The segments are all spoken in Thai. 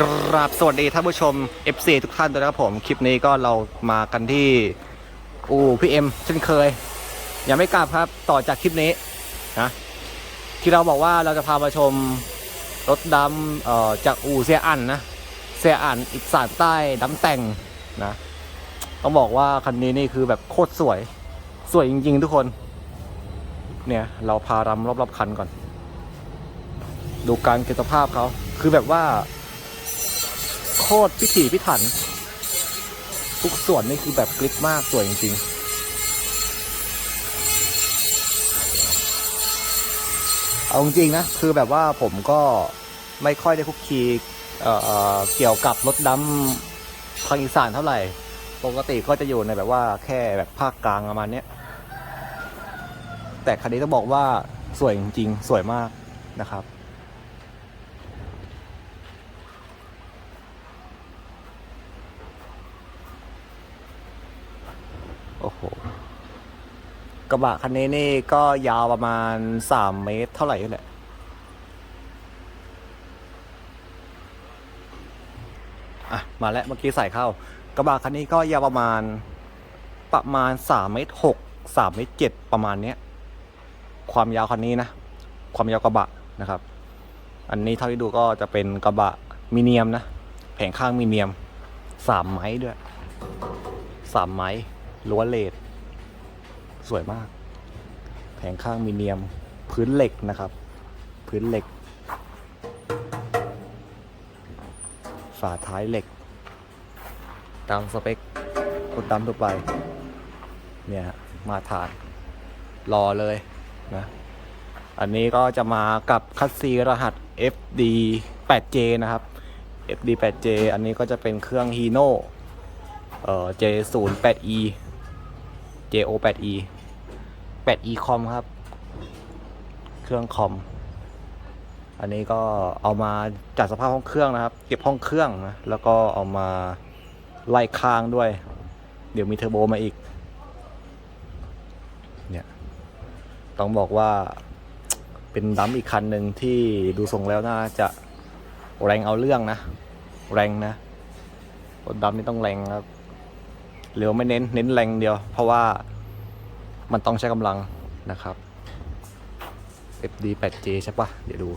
กราบสวัสดีท่านผู้ชม FC ทุกท่านด้วยนะครับผม คลิปนี้ก็เรามากันที่อู่พี่เอ็มเช่นเคย ยังไม่กลับครับต่อจากคลิปนี้นะที่เราบอกว่าเราจะพามาชมรถดำเอ่อจากอู่เซียอันนะเซียอันอีสานใต้ดำแต่งนะต้องบอกว่าคันนี้นี่คือแบบโคตรสวย สวยจริง ๆ ทุกคน เนี่ยเราพารำรอบๆคันก่อน ดูการเก็บสภาพเขาคือแบบว่า คตรพิถีพิถัน ทุกส่วนนี่คือแบบกริปมากสวยจริงๆเอาจริงๆนะคือแบบว่าผมก็ไม่ค่อยได้คุกคีเอ่เเกี่ยวกับรถดำทางอีสานเท่าไหร่ ปกติก็จะอยู่ในแบบว่าแค่แบบภาคกลางประมาณนี้แต่คันนี้ต้องบอกว่าสวยจริงๆ สวยมากนะครับ โอ้โห กระบะคันนี้นี่ก็ยาวประมาณสามเมตรเท่าไหร่นี่แหละอะ มาแล้วเมื่อกี้ใส่เข้า กระบะคันนี้ก็ยาวประมาณประมาณสามเมตรหกสามเมตรเจ็ดประมาณเนี้ย ความยาวคันนี้นะ ความยาวกระบะนะครับ อันนี้เท่าที่ดูก็จะเป็นกระบะมีเนียมนะ แผงข้างมีเนียมสามไม้ด้วยสามไม้ล้วนเลด สวยมาก แผงข้างมีเนียมพื้นเหล็กนะครับ พื้นเหล็ก ฝาท้ายเหล็ก ตามสเปคคนตามทั่วไป เนี่ยฮะมาทานรอเลยนะ อันนี้ก็จะมากับคัสซีรหัส FD 8J นะครับ FD 8J อันนี้ก็จะเป็นเครื่อง Hino เอ่อ J08E JO8E 8E คอมครับ เครื่องคอม อันนี้ก็เอามาจัดสภาพห้องเครื่องนะครับ เก็บห้องเครื่องนะ แล้วก็เอามาไล่ค้างด้วย เดี๋ยวมีเทอร์โบมาอีก เนี่ย ต้องบอกว่าเป็นดัมอีกคันหนึ่งที่ดูทรงแล้วน่าจะแรงเอาเรื่องนะ แรงนะรถดำนี่ต้องแรงครับหรือว่าไม่เน้น เน้นแรงเดียว เพราะว่า มันต้องใช้กำลังนะครับ FD 8J ใช่ปะเดี๋ยวดู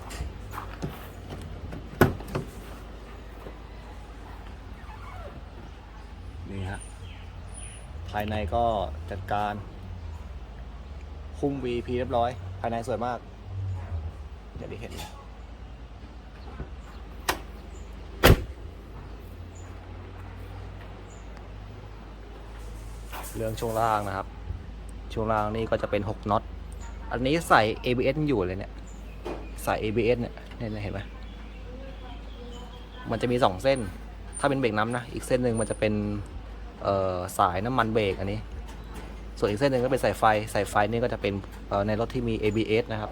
นี่ฮะภายในก็จัดการ คุม VP เรียบร้อย ภายในสวยมาก เดี๋ยวได้เห็นเรื่องช่วงล่างนะครับ ช่วงล่างนี่ก็จะเป็น 6น็อต อันนี้ใส่ ABS อยู่เลยเนี่ย ใส่ ABS เนี่ยเนี่ยเห็นไหมมันจะมี 2 เส้น ถ้าเป็นเบรกน้ำนะ อีกเส้นหนึ่งมันจะเป็นสายน้ำมันเบรกอันนี้ ส่วนอีกเส้นหนึ่งก็เป็นสายไฟ สายไฟนี่ก็จะเป็นในรถที่มี ABS นะครับ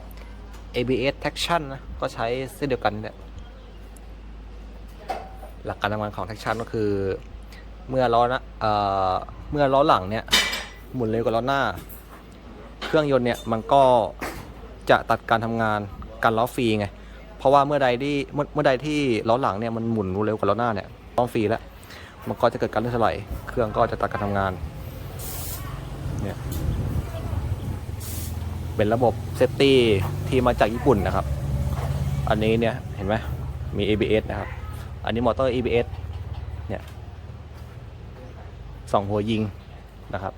ABS traction นะ ก็ใช้เส้นเดียวกันเนี่ยหลักการทำงานของ traction ก็คือ เมื่อล้อนะเออเมื่อล้อหลังเนี่ย หมุนเร็วกว่าล้อหน้า เครื่องยนต์เนี่ยมันก็จะตัดการทำงานการล้อฟรีไง เพราะว่าเมื่อใดที่เมื่อใดที่ล้อหลังเนี่ยมันหมุนเร็วกว่าล้อหน้าเนี่ยล้อฟรีแล้ว มันก็จะเกิดการลื่นถลายเครื่องก็จะตัดการทำงานเนี่ยเป็นระบบเซฟตี้ที่มาจากญี่ปุ่นนะครับ อันนี้เนี่ยเห็นไหมมี ABS นะครับ อันนี้มอเตอร์ ABS เนี่ยสองหัวยิงนะครับ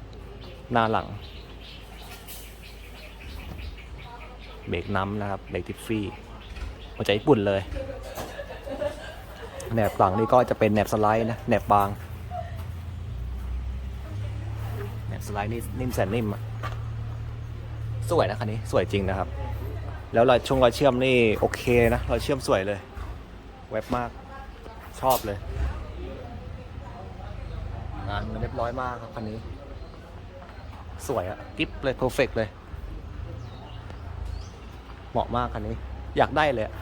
หน้าหลัง เบรกน้ำนะครับ เบรกทิฟฟี่มาจากญี่ปุ่นเลย แหนบหลังนี่ก็จะเป็นแหนบสไลด์นะ แหนบบาง แหนบสไลด์นี่นิ่มแสนนิ่มอะสวยนะคันนี้สวยจริงนะครับ แล้วรอยช่วงรอยเชื่อมนี่โอเคนะรอยเชื่อมสวยเลย แวบมากชอบเลย งานมันเรียบร้อยมากครับคันนี้ สวยอะกิ๊บเลยเพอร์เฟกเลย เหมาะมากคันนี้ อยากได้เลยอะ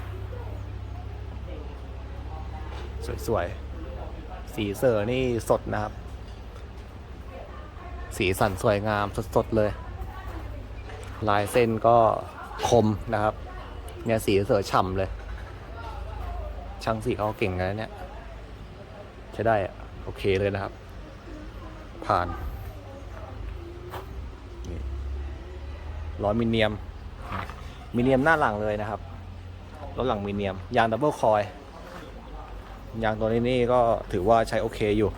สวยๆ สีเซอร์นี่สดนะครับ สีสันสวยงามสดๆเลย ลายเส้นก็คมนะครับ เนี่ยสีเสือฉ่ำเลย ช่างสีเขาเก่งกันะเนี่ย ใช้ได้อะโอเคเลยนะครับ ผ่าน ล้อมิเนียม มิเนียมหน้าหลังเลยนะครับรถหลังมิเนียม ยางดับเบิลคอยยางตัวนี้นี่ก็ถือว่าใช้โอเคอยู่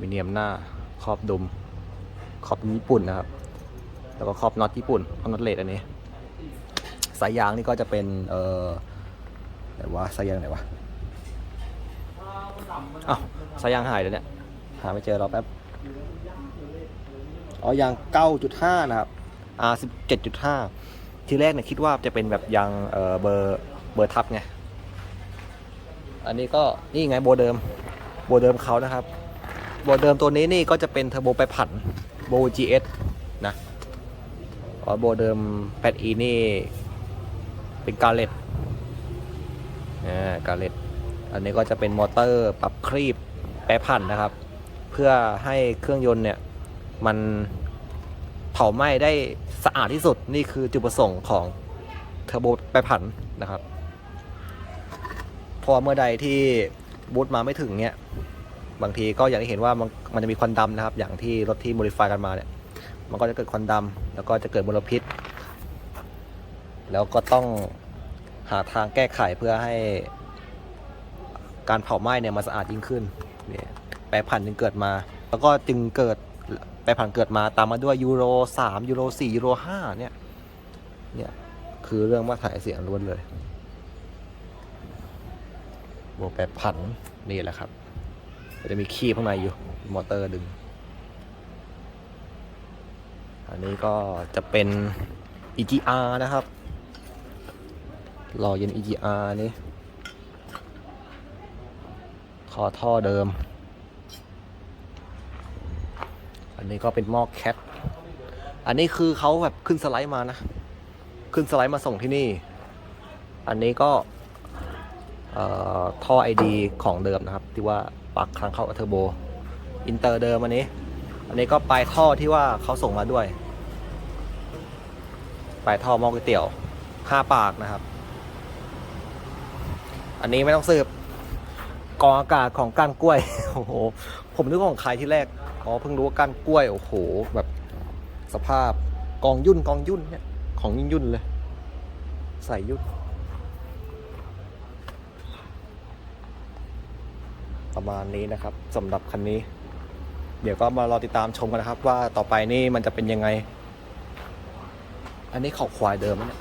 มิเนียมหน้าครอบดุมครอบญี่ปุ่นนะครับ แล้วก็ครอบน็อตญี่ปุ่นครอบน็อตเลดอันนี้ สายยางนี่ก็จะเป็น เอ่อไหนวะสายยางไหนวะอ้าวสายยางหายเลยเนี่ย หาไม่เจอรอแป๊บ อ๋อยาง 9.5 นะครับ R 17.5 ทีแรกเนี่ยคิดว่าจะเป็นแบบยางเอ่อเบอร์เบอร์ทับไง อันนี้ก็นี่ไงโบเดิมโบเดิมเขานะครับโบเดิมตัวนี้นี่ก็จะเป็นเทอร์โบไปผันโบ GS นะอ๋อโบเดิม 8E นี่ เป็นกาเลตอ่ากาเลตอันนี้ก็จะเป็นมอเตอร์ปรับครีบแปรผันนะครับ เพื่อให้เครื่องยนต์เนี่ย มันเผาไหม้ได้สะอาดที่สุดนี่คือจุดประสงค์ของเทอร์โบแปผันนะครับพราะว่าเมื่อใดที่บูตมาไม่ถึงเนี่ยบางทีก็อย่างที่เห็นว่ามันมันจะมีควันดำนะครับ อย่างที่รถที่โมดิฟายกันมาเนี่ยมันก็จะเกิดควันดำแล้วก็จะเกิดมลพิษ แล้วก็ต้องหาทางแก้ไขเพื่อให้การเผาไหม้เนี่ยมันสะอาดยิ่งขึ้นเนี่ยแปรผันจึงเกิดมา แล้วก็จึงเกิด รผันเกิดมาตามมาด้วยยูโร3ยูโร4ยูโร5เนี่ยเนี่ยคือเรื่องมาตรฐานเสียงล้วนเลยบวกแปรผันนี่แหละครับจะมีคีบข้างในอยู่มอเตอร์ดึง อันนี้ก็จะเป็น EGR นะครับรอเย็น EGR นี่คอท่อเดิม อั นนี้ก็เป็นหม้อแคท อันนี้คือเขาแบบขึ้นสไลด์มานะ ขึ้นสไลด์มาส่งที่นี่ อันนี้ก็เอ่อท่อ ID ของเดิมนะครับ ที่ว่าปักครั้งเข้าเทอร์โบ อินเตอร์เดิมอันนี้ อันนี้ก็ปลายท่อที่ว่าเขาส่งมาด้วย ปลายท่อหม้อก๋วยเตี๋ยวห้าปากนะครับ อันนี้ไม่ต้องสืบกองอากาศของก้านกล้วย โอ้โห ผมนึกว่าของใครที่แรก อ๋อเพิ่งรู้ว่าก้านกล้วย โอ้โห แบบสภาพกองยุ่นกองยุ่นเนี่ย ของยุ่นยุ่นเลย ใส่ยุ่น ประมาณนี้นะครับสำหรับคันนี้ เดี๋ยวก็มารอติดตามชมกันนะครับ ว่าต่อไปนี่มันจะเป็นยังไง อันนี้เขาควายเดิมไหมเนี่ย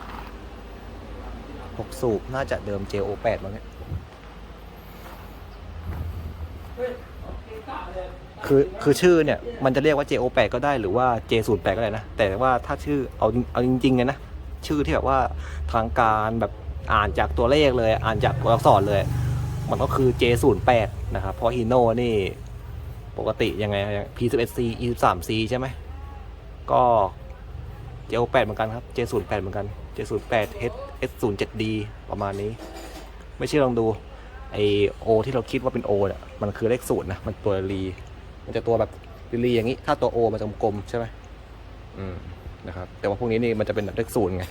หกสูบน่าจะเดิม JO8 มั้งเนี่ย คือคือชื่อเนี่ยมันจะเรียกว่า JO8 ก็ได้หรือว่า J08 ก็ได้นะ แต่ว่าถ้าชื่อเอาเอาจริงๆเลยนะ ชื่อที่แบบว่าทางการแบบอ่านจากตัวเลขเลย อ่านจากตัวอักษรเลย มันก็คือ J08 นะครับเพราะฮีโน่นี่ปกติยังไง P11C E13C ใช่ไหม ก็ J08 เหมือนกันครับ J08 เหมือนกัน J08 H S07D ประมาณนี้ ไม่เชื่อลองดูไอโอที่เราคิดว่าเป็น O เนี่ยมันคือเลขศูนย์นะ มันตัวรี มันจะตัวแบบรีๆอย่างนี้ ถ้าตัว O มันจะกลมๆใช่ไหมอืมนะครับ แต่ว่าพวกนี้นี่มันจะเป็นแบบเลขศูนย์ไง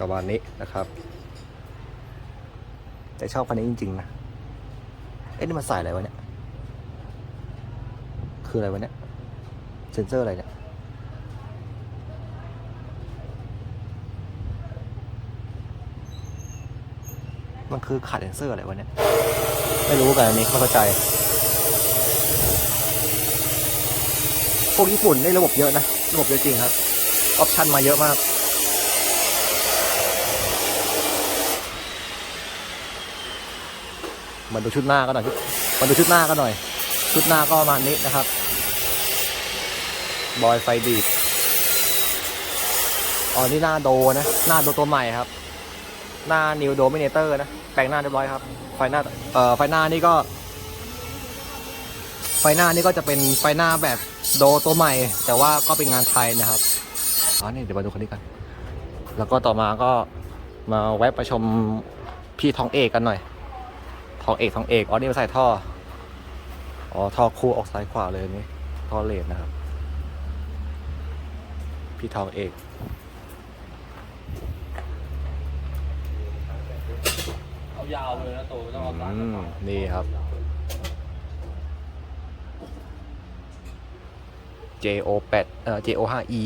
ประมาณนี้นะครับ แต่ชอบคันนี้จริง ๆ นะ เอ๊ะนี่มันใส่อะไรวะเนี่ย คืออะไรวะเนี่ย เซนเซอร์อะไรเนี่ย มันคือขาดเซนเซอร์อะไรวะเนี่ย ไม่รู้กันอันนี้เข้าใจ พวกญี่ปุ่นได้ระบบเยอะนะ ระบบเยอะจริงครับ ออปชันมาเยอะมาก มาดูชุดหน้ากันหน่อยมาดูชุดหน้ากันหน่อย ชุดหน้าก็ประมาณนี้นะครับ บอยไฟดีดอ๋อนี่หน้าโดนะ หน้าโดตัวใหม่ครับ หน้านิวโดมิเนเตอร์นะ แปลงหน้าเรียบร้อยครับ ไฟหน้า เอ่อ ไฟหน้านี่ก็ ไฟหน้านี่ก็จะเป็นไฟหน้าแบบโดตัวใหม่ แต่ว่าก็เป็นงานไทยนะครับ อ๋อ นี่เดี๋ยวมาดูคนนี้กัน แล้วก็ต่อมาก็มาแวะไปชมพี่ทองเอกกันหน่อย ทองเอกทองเอก อ๋อ นี่มาใส่ท่อ อ๋อ ท่อคู่ออกซ้ายขวาเลยนี่ ท่อเลนนะครับ พี่ทองเอก ยาวเลยนะโตไม่ต้องเอาสั้นอืมนี่ครับ JO 8เอ่อ JO 5 E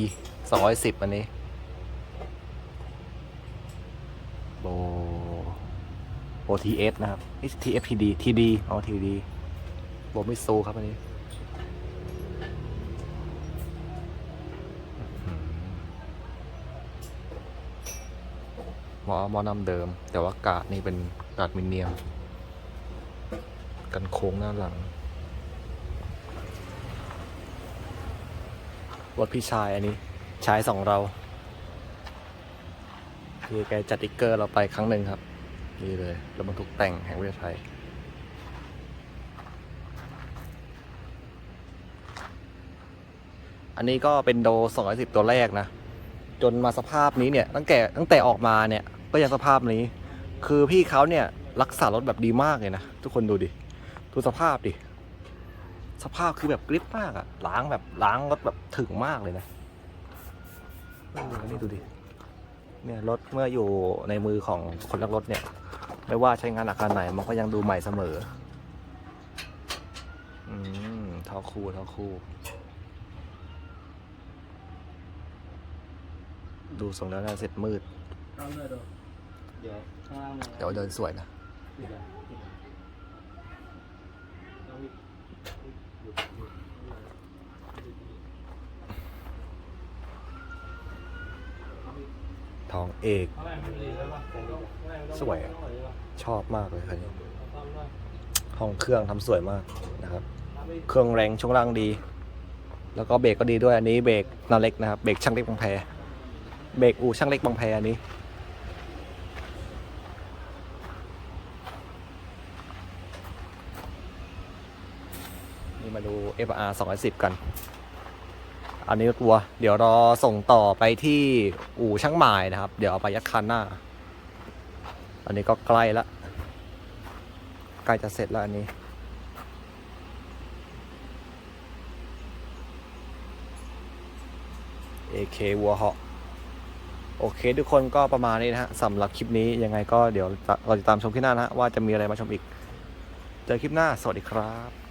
210 อันนี้โบ OTS นะครับ TFTD TD อ๋อ TD โบมิซูครับอันนี้หมอหมอนำเดิม แต่ว่ากาดนี่เป็น กาดมินเนียม กันโค้งหน้าหลัง รถพี่ชายอันนี้ชายสองเราคือแกจัดติ๊กเกอร์เราไปครั้งหนึ่งครับ นี่เลยรถบรรทุกแต่งแห่งประเทศไทยอันนี้ก็เป็นโด 210 ตัวแรกนะ จนมาสภาพนี้เนี่ย ตั้งแต่ตั้งแต่ออกมาเนี่ย ก็ยังสภาพนี้ คือพี่เขาเนี่ยรักษารถแบบดีมากเลยนะ ทุกคนดูดิ ดูสภาพดิ สภาพคือแบบกริปมากอะล้างแบบล้างรถแบบถึงมากเลยนะนี่ดูดิ เนี่ยรถเมื่ออยู่ในมือของคนรักรถเนี่ย ไม่ว่าใช้งานอาการไหนมันก็ยังดูใหม่เสมอ อืมเท่าคู่เท่าคู่ ดูทรงแล้วน่าเสร็จมืดข้าเลยโตเดี๋ยวข้างล่างเนี่ยเดี๋ยวเดินสวยนะ ติดอะติดอะเอาอีหยุดหยุดหยุดทองเอก ข้างล่างมันดีแล้วป่ะข้างล่างไม่ต้องสวยอะไม่ต้องไหป่ะชอบมากเลยคันนี้ เอาตามด้วยห้องเครื่องทำสวยมากนะครับตามอีกเครื่องแรงช่วงล่างดี แล้วก็เบรกก็ดีด้วยอันนี้เบรกนาเล็กนะครับ เบรกช่างเล็กบางแพ เบรกอูช่างเล็กบางแพอันนี้ นี่มาดู FR 210 กัน อันนี้ตัว เดี๋ยวรอส่งต่อไปที่อู่ช่างหมายนะครับ เดี๋ยวเอาไปยัดคันหน้า อันนี้ก็ใกล้ละ ใกล้จะเสร็จแล้วอันนี้ AK วัวเหาะโอเค ทุกคนก็ประมาณนี้นะฮะสำหรับคลิปนี้ยังไงก็เดี๋ยวเราจะตามชมคลิปหน้านะฮะว่าจะมีอะไรมาชมอีก เจอคลิปหน้า สวัสดีครับ